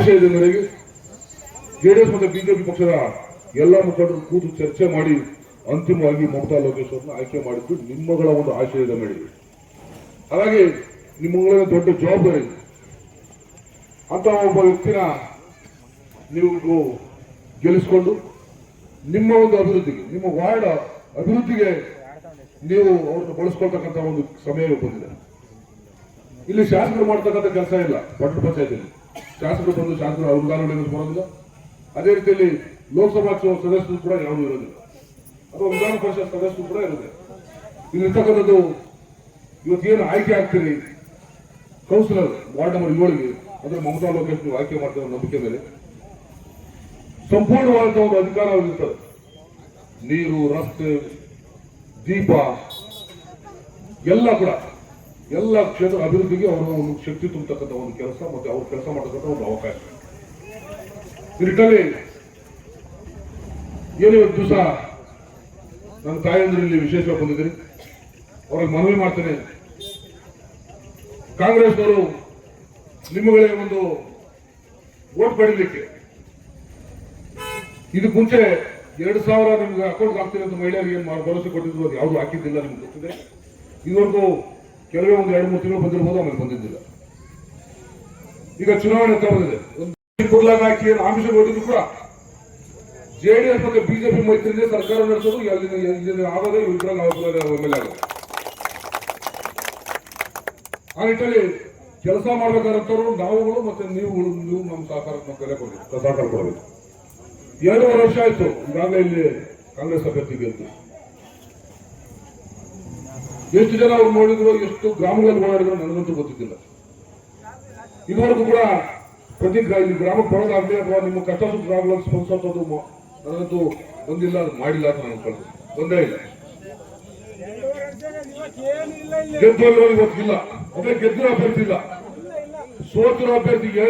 ಆಶಯದ ಮೇರೆಗೆ ಜೆಡಿಎಸ್ ಮತ್ತು ಬಿಜೆಪಿ ಪಕ್ಷದ ಎಲ್ಲ ಮುಖಂಡರು ಕೂತು ಚರ್ಚೆ ಮಾಡಿ ಅಂತಿಮವಾಗಿ ಮಮತಾ ಲೋಕೇಶ್ ಅವರನ್ನ ಆಯ್ಕೆ ಮಾಡಿದ್ದು ನಿಮ್ಮಗಳ ಒಂದು ಆಶಯದ ಮೇರೆಗೆ ಹಾಗಾಗಿ ನಿಮ್ಮಗಳ ದೊಡ್ಡ ಜವಾಬ್ದಾರಿ. ಇದೆ. ಅಂತ ಒಬ್ಬ ವ್ಯಕ್ತಿನ ನೀವು ಗೆಲ್ಲಿಸಿಕೊಂಡು ನಿಮ್ಮ ಒಂದು ಅಭಿವೃದ್ಧಿಗೆ, ನಿಮ್ಮ ವಾರ್ಡ್ ಅಭಿವೃದ್ಧಿಗೆ ನೀವು ಅವ್ರನ್ನ ಬಳಸ್ಕೊಳ್ತಕ್ಕಂಥ ಒಂದು ಸಮಯ ಬಂದಿದೆ. ಇಲ್ಲಿ ಶಾಸಕರು ಮಾಡ್ತಕ್ಕಂಥ ಕೆಲಸ ಇಲ್ಲ, ಪಟ್ಟಣ ಪಂಚಾಯತಿಯಲ್ಲಿ. ಶಾಸಕರು ಬಂದು ಶಾಸಕರು ಅನುದಾನಗಳನ್ನು ಬರೋದಿಲ್ಲ ಅದೇ ರೀತಿಯಲ್ಲಿ ಲೋಕಸಭಾ ಸದಸ್ಯರು ಕೂಡ ಯಾವುದೂ ಇರೋದಿಲ್ಲ. ಅಥವಾ ವಿಧಾನ ಪರಿಷತ್ ಸದಸ್ಯರು ಕೂಡ ಇರುತ್ತೆ ಇಲ್ಲಿರ್ತಕ್ಕಂಥದ್ದು ಇವತ್ತೇನು ಆಯ್ಕೆ ಆಗ್ತೀರಿ? ಕೌನ್ಸಿಲರ್ ವಾರ್ಡ್ ನಂಬರ್ ಏಳಿಗೆ ಅಂದ್ರೆ ಮಮತಾ ಲೋಕೇಶ್ ನೀವು ಆಯ್ಕೆ ಮಾಡ್ತಾರೆ ನಂಬಿಕೆ ಮೇಲೆ ಸಂಪೂರ್ಣವಾದಂತಹ ಒಂದು ಅಧಿಕಾರ ಅವ್ರಿಗಿರ್ತದೆ ನೀರು, ರಸ್ತೆ, ದೀಪ, ಎಲ್ಲ ಕೂಡ. ಎಲ್ಲ ಕ್ಷೇತ್ರ ಅಭಿವೃದ್ಧಿಗೆ ಅವರು ಒಂದು ಶಕ್ತಿ ತುಂಬತಕ್ಕಂಥ ಒಂದು ಕೆಲಸ ಮತ್ತೆ ಅವ್ರು ಕೆಲಸ ಮಾಡತಕ್ಕಂಥ ಒಂದು ಅವಕಾಶ. ಈ ನಿಟ್ಟಿನಲ್ಲಿ ಏನು ಇವತ್ತು ದಿವಸ ನನ್ನ ತಾಯಂದಿರು ಇಲ್ಲಿ ವಿಶೇಷವಾಗಿ ಬಂದಿದ್ದೀನಿ ಅವ್ರಿಗೆ ಮನವಿ ಮಾಡ್ತೇನೆ. ಕಾಂಗ್ರೆಸ್ನವರು ನಿಮ್ಮಗಳೇ ಒಂದು ಓಟ್ ಪಡೀಲಿಕ್ಕೆ. ಇದಕ್ಕೆ ಮುಂಚೆ ಎರಡು ಸಾವಿರ ನಿಮ್ಗೆ ಅಕೌಂಟ್ ಹಾಕ್ತೀನಿ ಅಂತ ಮಹಿಳೆಯರಿಗೆ ಏನು ಭರವಸೆ ಕೊಟ್ಟಿದ್ರು, ಅದು ಯಾವುದು ಹಾಕಿದ್ದಿಲ್ಲ ನಿಮ್ಗೆ ಗೊತ್ತಿದೆ. ಇದುವರೆಗೂ ಕೆಲವೇ ಒಂದು ಎರಡು ಮೂರು ತಿಂಗಳು ಬಂದಿರಬಹುದು ಆಮೇಲೆ ಬಂದಿದ್ದಿಲ್ಲ. ಈಗ ಚುನಾವಣೆ ಹತ್ರ ಬಂದಿದೆ. ಕುರ್ಲಾಗ ಹಾಕಿ ಏನು ಆಮಿಷ ಕೊಟ್ಟಿದ್ರು ಕೂಡ ಜೆಡಿಎಸ್ ಮತ್ತೆ ಬಿಜೆಪಿ ಮೈತ್ರಿಯಿಂದ ಸರ್ಕಾರ ನಡೆಸೋದು ಇಲ್ಲಿನ ಆಗೋದೇ ನಾವು ಆಗೋದು. ಆ ನಿಟ್ಟಲ್ಲಿ ಕೆಲಸ ಮಾಡ್ಬೇಕಾದಂತವ್ರು ನಾವುಗಳು ಮತ್ತೆ ನೀವುಗಳು, ನೀವು ನಮ್ಮ ಸಹಕಾರ ಕೊಡಿ ಕೊಡಬೇಕು ಸಹಕಾರ ಕೊಡಬೇಕು. ಎರಡೂವರೆ ವರ್ಷ ಆಯ್ತು, ಈಗಾಗಲೇ ಇಲ್ಲಿ ಕಾಂಗ್ರೆಸ್ ಅಭ್ಯರ್ಥಿ ಗೆದ್ದು. ಎಷ್ಟು ಜನ ಅವ್ರು ನೋಡಿದ್ರು, ಎಷ್ಟು ಗ್ರಾಮಗಳಲ್ಲಿ ಓಡಾಡಿದ್ರು ನನಗಂತೂ ಗೊತ್ತಿದ್ದಿಲ್ಲ. ಇದುವರೆಗೂ ಕೂಡ ಪ್ರತಿ ಗ್ರಾಮಕ್ಕೆ ಬರೋದಾಗ್ಲಿ ಅಥವಾ ನಿಮ್ಮ ಕಷ್ಟ ಸುಖ ಗ್ರಾಮಗಳಲ್ಲಿ ಸ್ಪಂದಿಸೋದು ನನಗಂತೂ ಬಂದಿಲ್ಲ, ಅದು ಮಾಡಿಲ್ಲ ಅಂತ ನಾನು ಅನ್ಕೊಳ್ತೀನಿ. ತೊಂದರೆ ಇಲ್ಲ. ಗೊತ್ತಿಲ್ಲ ಅದೇ ಗೆದ್ದಿರೋ ಅಭ್ಯರ್ಥಿ ಇಲ್ಲ. ಸೋತಿರೋ ಅಭ್ಯರ್ಥಿಗೆ